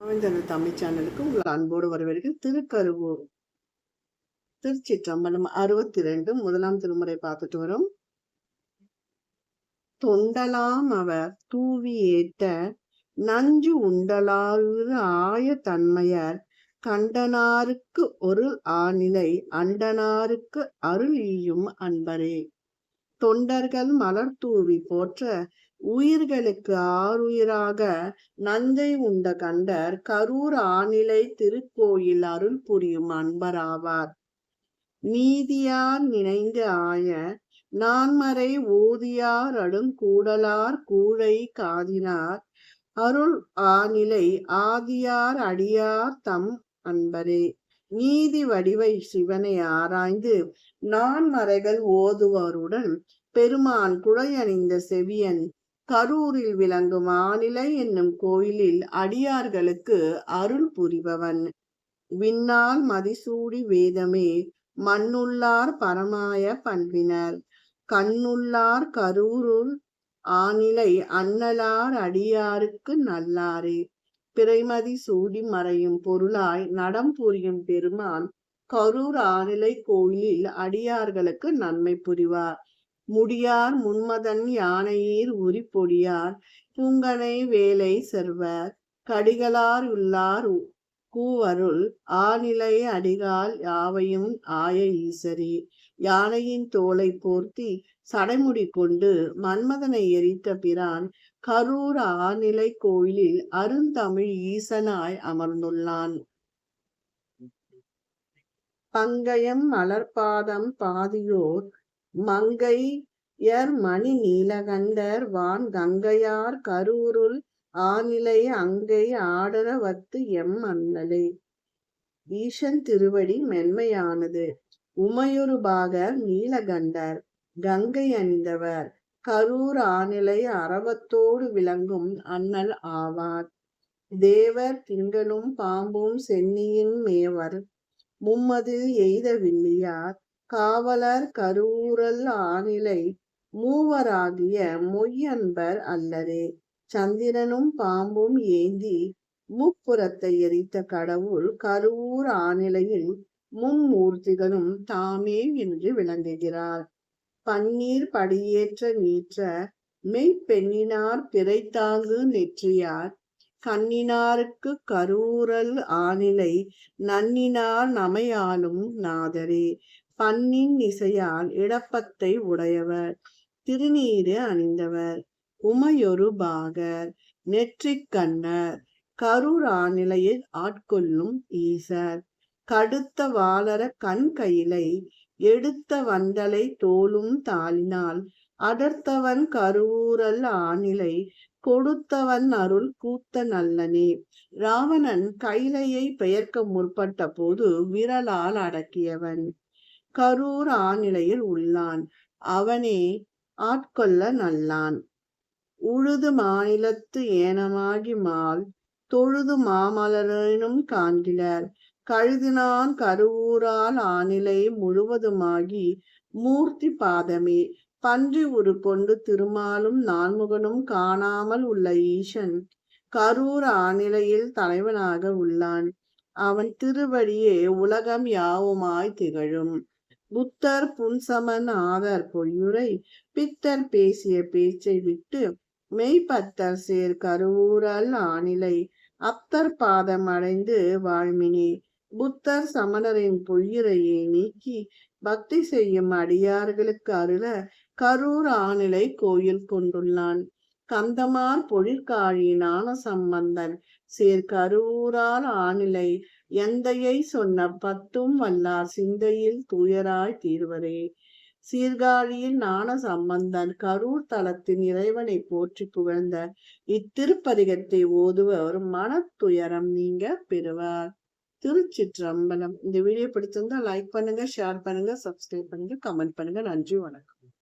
கோவிந்தன தமிழ் சேனலுக்கு உங்கள் அன்போடு வரவேற்க திருக்கருவூர் திருச்சிற்றம்பலம் அறுபத்தி ரெண்டு முதலாம் திருமுறை பார்த்துட்டு வரும். தொண்டலாம் அவர் தூவி ஏற்ற நஞ்சு உண்டலாறு ஆய தன்மையர் கண்டனாருக்கு ஒரு ஆநிலை அண்டனாருக்கு அருள் ஈயும் அன்பரே. தொண்டர்கள் மலர் தூவி போற்ற உயிர்களுக்கு ஆறுயிராக நஞ்சை உண்ட கண்டர் கரூர் ஆநிலை திருக்கோயில் அருள் புரியும் அன்பராவார். நீதியார் நினைந்து ஆய நான்மறை ஓதியார் அடுங்கூடலார் கூழை காதினார் அருள் ஆநிலை ஆதியார் அடியார் தம் அன்பரே. நீதி வடிவை சிவனை ஆராய்ந்து நான்மறைகள் ஓதுவாருடன் பெருமான் குழையணிந்த செவியன் கரூரில் விளங்கும் ஆநிலை என்னும் கோயிலில் அடியார்களுக்கு அருள் புரிபவன். விண்ணால் மதிசூடி வேதமே மண்ணுள்ளார் பரமாய பண்பினர். கண்ணுள்ளார் கரூருள் ஆநிலை அன்னலார் அடியாருக்கு நல்லாரே. பிறைமதி சூடி மறையும் பொருளாய் நடம் புரியும் பெருமான் கரூர் ஆநிலை கோயிலில் அடியார்களுக்கு நன்மை புரிவார். முடியார் முன்மதன் யானையீர் உரி பொடியார் பூங்கனை வேலை செல்வர் கடிகளார் உள்ளார் கூவருள் ஆநிலை அடிகால் யாவையும் ஆய ஈசரி. யானையின் தோலை போர்த்தி சடைமுடி கொண்டு மன்மதனை எரித்த பிரான் கரூர் ஆநிலை கோயிலில் அருந்தமிழ் ஈசனாய் அமர்ந்துள்ளான். பங்கயம் மலர்பாதம் பாதியோர் மங்கை எர் மணி நீலகண்டர் வான் கங்கையார் கரூருள் ஆநிலை அங்கை ஆடரவத்து எம் அண்ணலே ஈசன் திருவடி மென்மையானது. உமையொரு நீலகண்டர். கங்கை அணிந்தவர். கரூர் ஆநிலை அரவத்தோடு விளங்கும் அண்ணல் ஆவார். தேவர் திங்களும் பாம்பும் சென்னியின் மேவர். மும்மது எய்த வில்லியார் காவலர் கரூரல் ஆணிலை மூவராகிய மொய்யன்பர் அல்லரே. சந்திரனும் பாம்பும் ஏந்தி முப்புறத்தை எரித்த கடவுள் கரூர் ஆநிலையில் மும்மூர்த்திகளும் தாமே என்று விளங்குகிறார். பன்னீர் படியேற்ற நீற்ற மெய்ப்பெண்ணினார் பிறைத்தாங்கு நெற்றியார். கண்ணினாருக்கு கரூரல் ஆநிலை நன்னினார் நமையாலும் நாதரே. பண்ணின் இசையால் இடப்பத்தை உடையவர் திருநீரு அணிந்தவர் உமையொரு பாகர் நெற்றிக் கண்ணர் கரூர் ஆட்கொள்ளும் ஈசர். கடுத்த வாளர கண் கையிலை எடுத்த வந்தலை தோலும் தாளினால் அடர்த்தவன் கருவூரல் ஆநிலை கொடுத்தவன் அருள் கூத்த நல்லனே. ராவணன் கைலையை பெயர்க்க முற்பட்ட போது விரலால் அடக்கியவன். கரூர் ஆநிலையில் உள்ளான். அவனே ஆட்கொள்ள நல்லான். உழுது மாநிலத்து ஏனமாகி மால் தொழுது மாமலரினும் காண்கிறார். கழுதினான் கருவூரால் ஆநிலை முழுவதுமாகி மூர்த்தி பாதமே. பன்றி உரு கொண்டு திருமாலும் நான்முகனும் காணாமல் உள்ள ஈசன் கரூர் ஆநிலையில் தலைவனாக உள்ளான். அவன் திருவடியே உலகம் யாவுமாய் திகழும். புத்தர் புன்சமன் ஆதர் பொய்யுரை பித்தர் பேசிய பேச்சை விட்டு மெய்ப்பத்தர் சேர் கருவூரல் ஆணிலை அப்தர் பாதம் அடைந்து வாழ்மினே. புத்தர் சமணரின் பொய்யுரையை நீக்கி பக்தி செய்யும் அடியார்களுக்கு அருள கரூர் ஆணிலை கோயில் கொண்டுள்ளான். கந்தமார் பொழிற்காழி ஞான சம்பந்தன் சேர் கருவூரால் ஆணிலை எந்தையை சொன்ன பத்தும் வல்லார் சிந்தையில் துயராய் தீர்வரே. சீர்காழியில் ஞான சம்பந்தன் கரூர் தலத்தின் இறைவனை போற்றி புகழ்ந்த இத்திருப்பதிகத்தை ஓதுவர் மனத்துயரம் நீங்க பெறுவார். திருச்சிற்றம்பலம். இந்த வீடியோ பிடிச்சிருந்தா லைக் பண்ணுங்க ஷேர் பண்ணுங்க சப்ஸ்கிரைப் பண்ணுங்க கமெண்ட் பண்ணுங்க. நன்றி வணக்கம்.